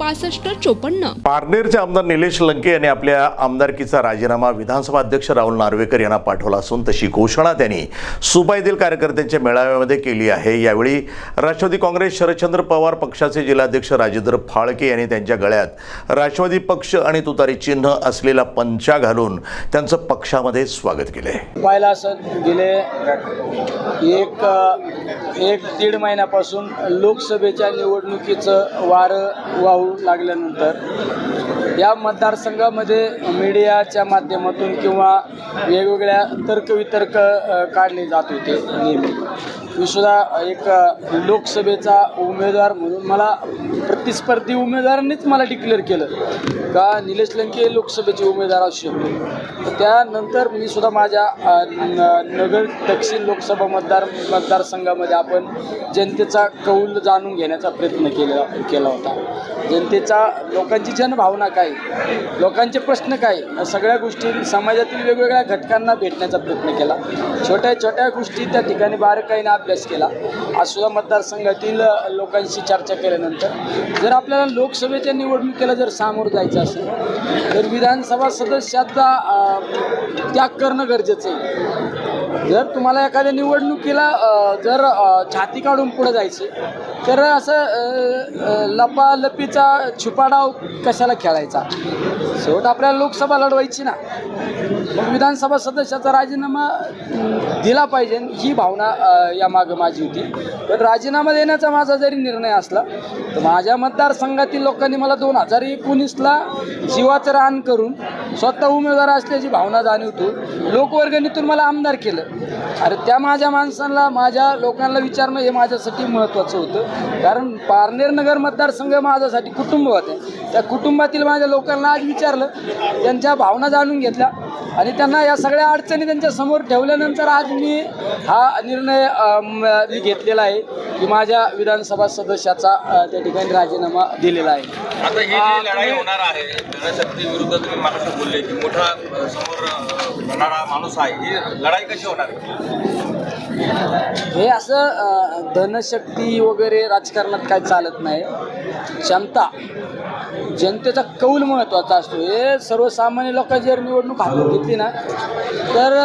पासष्ट चोपन्न. पारनेरचे आमदार निलेश लंके यांनी आपल्या आमदारकीचा राजीनामा विधानसभा अध्यक्ष राहुल नार्वेकर यांना पाठवला असून तशी घोषणा त्यांनी सुबाईतील कार्यकर्त्यांच्या मेळाव्यामध्ये केली आहे. यावेळी राष्ट्रवादी काँग्रेस शरदचंद्र पवार पक्षाचे जिल्हाध्यक्ष राजेंद्र फाळके यांनी त्यांच्या गळ्यात राष्ट्रवादी पक्ष आणि तुतारी चिन्ह असलेला पंचा घालून त्यांचं पक्षामध्ये स्वागत केले पाहिलं असं गेले एक एक दीड महिन्यापासून लोकसभेच्या निवडणुकीचं वारं वाहू लागल्यानंतर या मतदारसंघामध्ये मीडियाच्या माध्यमातून किंवा वेगवेगळ्या तर्कवितर्क काढले जात होते. नेहमी. मी सुद्धा एक लोकसभेचा उमेदवार म्हणून मला प्रतिस्पर्धी उमेदवारांनीच मला डिक्लेअर केलं का निलेश लंके लोकसभेचे उमेदवार असू शकतो. तर त्यानंतर मी सुद्धा माझ्या नगर दक्षिण लोकसभा मतदार मतदारसंघामध्ये आपण जनतेचा कौल जाणून घेण्याचा प्रयत्न केला केला होता. जनतेचा लोकांची जनभावना काय? लोकांचे प्रश्न काय? या सगळ्या गोष्टी समाजातील वेगवेगळ्या घटकांना भेटण्याचा प्रयत्न केला. छोट्या छोट्या गोष्टी त्या ठिकाणी बारकाईने अभ्यास केला. आज सुद्धा मतदारसंघातील लोकांशी चर्चा केल्यानंतर जर आपल्याला लोकसभेच्या निवडणुकीला जर सामोरं जायचं असेल तर विधानसभा सदस्याचा त्याग करणं गरजेचं आहे. जर तुम्हाला एखाद्या निवडणुकीला जर छाती काढून पुढे जायचे तर असं लपालपीचा छुपाडाव कशाला खेळायचा? शेवट आपल्याला लोकसभा लढवायची ना. मग विधानसभा सदस्याचा राजीनामा दिला पाहिजे ही भावना यामागं या मागं माझी होती. पण राजीनामा देण्याचा माझा जरी निर्णय असला तर माझ्या मतदारसंघातील लोकांनी मला दोन हजार एकोणीसला जीवाचं रान करून स्वतः उमेदवार असल्याची भावना जाणीवतो. लोकवर्गणीतून मला आमदार केलं. अरे त्या माझ्या माणसांना माझ्या लोकांना विचारणं हे माझ्यासाठी महत्त्वाचं होतं. कारण पारनेर नगर मतदारसंघ माझ्यासाठी कुटुंब होते. त्या कुटुंबातील माझ्या लोकांना आज विचारलं. त्यांच्या भावना जाणून घेतल्या. आणि त्यांना या सगळ्या अडचणी त्यांच्यासमोर ठेवल्यानंतर आज मी हा निर्णय म, घेतलेला आहे की माझ्या विधानसभा सदस्याचा त्या ठिकाणी राजीनामा दिलेला आहे. आता ही जी लढाई होणार आहे जनशक्ती विरुद्ध तुम्ही बोलले की मोठा समोर माणूस आहे ही लढाई कशी होणार? हे असं धनशक्ती वगैरे राजकारणात काय चालत नाही. क्षमता जनतेचा कौल महत्त्वाचा असतो. हे सर्वसामान्य लोकांची जर निवडणूक हातात घेतली ना तर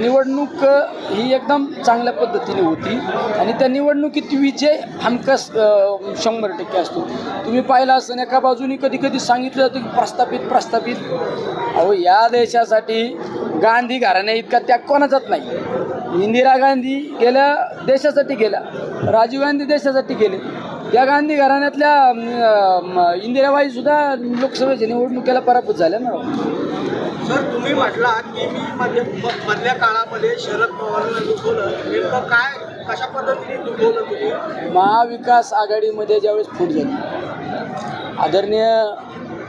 निवडणूक ही एकदम चांगल्या पद्धतीने होती. आणि त्या निवडणुकीत विजय हमखास शंभर टक्के असतो. तुम्ही पाहिला असं एका बाजूनी कधी कधी सांगितलं जातं की प्रस्थापित प्रस्थापित. अहो या देशासाठी गांधी घराण्या इतका त्याग कोणा जात नाही. इंदिरा गांधी गेल्या देशासाठी गेल्या राजीव गांधी देशासाठी गेले. त्या गांधी घराण्यातल्या इंदिराबाई सुद्धा लोकसभेच्या निवडणुकीला पराभूत झाल्या ना. सर तुम्ही म्हटलात की मी मध्य म- मधल्या काळामध्ये शरद पवारांना दुखवलं नेमकं काय कशा पद्धतीने दुखवलं तुम्ही? महाविकास आघाडीमध्ये ज्यावेळेस फूट झाली आदरणीय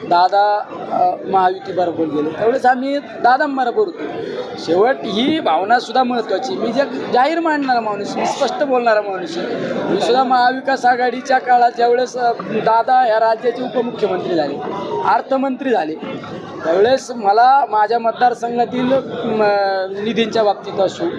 दादा अ, महायुतीबरोबर गेले. त्यावेळेस आम्ही दादांबरोबर होतो. शेवट ही भावना सुद्धा महत्त्वाची मी जे जाहीर मांडणारा माणूस मी स्पष्ट बोलणारा माणूस आहे. मी सुद्धा महाविकास आघाडीच्या काळात ज्यावेळेस दादा या राज्याचे उपमुख्यमंत्री झाले अर्थमंत्री झाले त्यावेळेस मला माझ्या मतदारसंघातील निधींच्या बाबतीत असो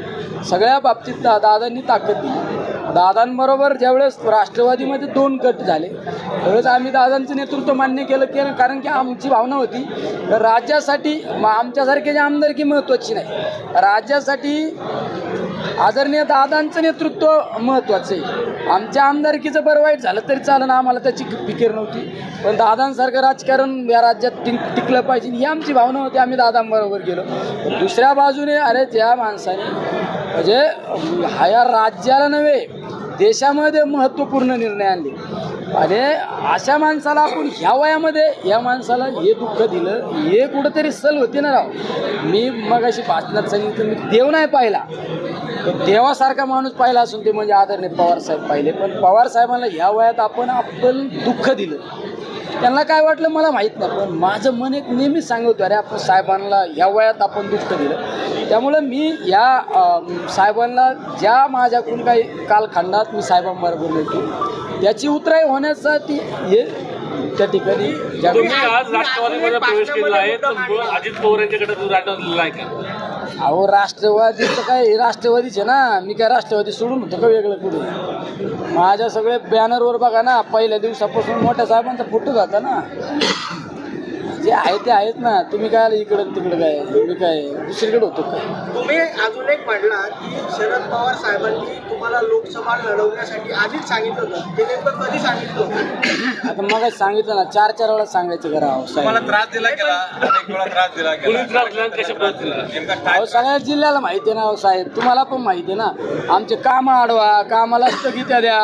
सगळ्या बाबतीत दा दादांनी ताकद दिली. दादांबरोबर ज्यावेळेस राष्ट्रवादीमध्ये दोन गट झाले त्यावेळेस आम्ही दादांचं नेतृत्व मान्य केलं की कारण की आमची भावना होती तर राज्यासाठी म- आमच्यासारखे आमदारकी महत्त्वाची नाही. राज्यासाठी आदरणीय दादांचं नेतृत्व महत्त्वाचं आहे. आमच्या आमदारकीचं बरं वाईट झालं तरी चालेल आम्हाला त्याची फिकीर नव्हती. पण दादांसारखं राजकारण या राज्यात टिक टिकलं पाहिजे ही आमची भावना होती आम्ही दादांबरोबर गेलो. दुसऱ्या बाजूने अरे त्या माणसाने म्हणजे ह्या राज्याला नव्हे देशामध्ये महत्त्वपूर्ण निर्णय आणले. अरे अशा माणसाला आपण ह्या वयामध्ये या माणसाला हे दुःख दिलं हे कुठंतरी सल होते ना राव. मी मग अशी भाषणात सांगितलं मी देव नाही पाहिला. देवासारखा माणूस पाहिला असून ते म्हणजे आदरणीय पवार साहेब पाहिले. पण पवार साहेबांना ह्या वयात आपण आपण दुःख दिलं. त्यांना काय वाटलं मला माहीत नाही पण माझं मन एक नेहमीच सांगतो अरे आपण साहेबांना ह्या वयात आपण दुःख दिलं. त्यामुळं मी या साहेबांना ज्या माझ्याकडून काही कालखंडात मी साहेबांबरोबर मिळतो त्याची उतराई होण्यासाठी हे त्या ठिकाणी आज राष्ट्रवादीमध्ये प्रवेश केलेला आहे तर अजित पवार यांच्याकडे तू राष्ट्रवादीला आहे का? अहो राष्ट्रवादीचं काय राष्ट्रवादीचे ना. मी काय राष्ट्रवादी सोडून होतो का वेगळं कुठे? माझ्या सगळे बॅनरवर बघा ना पहिल्या दिवसापासून मोठ्या साहेबांचा फोटो जाता ना. जे आहे ते आहेत ना तुम्ही काय इकडं तिकडं काय? मी काय दुसरीकडे होतो काय तुम्ही अजून एक म्हटला की शरद पवार साहेबांनी तुम्हाला लोकसभा लढवण्यासाठी आधीच सांगितलं होतं. ते नेमकं कधी सांगितलं होतं? आता मग सांगितलं ना चार चार वेळा सांगायचं करा अहो तुम्हाला साहेब त्रास दिला गेला? अनेक वेळा त्रास दिला कोणी गेला त्रास दिला? नेमका अहो सगळ्या जिल्ह्याला माहिती आहे ना अहो साहेब. तुम्हाला पण माहिती आहे ना आमचे कामं अडवा कामाला स्थगित्या द्या.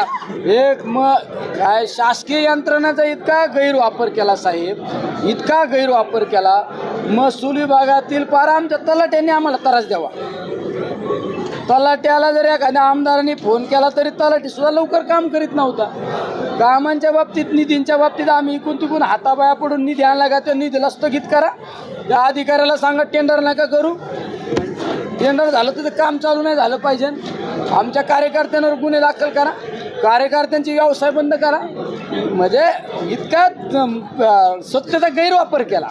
एक मग काय शासकीय यंत्रणाचा इतका गैरवापर केला साहेब. इतका गैरवापर केला महसूल विभागातील पार आमच्या तलाट्यांनी आम्हाला त्रास द्यावा. तलाट्याला जर एखाद्या आमदारांनी फोन केला तरी तलाठी सुद्धा लवकर काम करीत नव्हता. कामांच्या बाबतीत निधींच्या बाबतीत आम्ही इकून तिकून हाताबाया पडून निधी आणला का त्या निधीला स्थगित करा. त्या अधिकाऱ्याला सांगा टेंडर नका करू. टेंडर झालं तर काम चालू नाही झालं पाहिजे. आमच्या कार्यकर्त्यांवर गुन्हे दाखल करा. कार्यकर्त्यांचे व्यवसाय बंद करा. म्हणजे इतका अं, गैरवापर केला.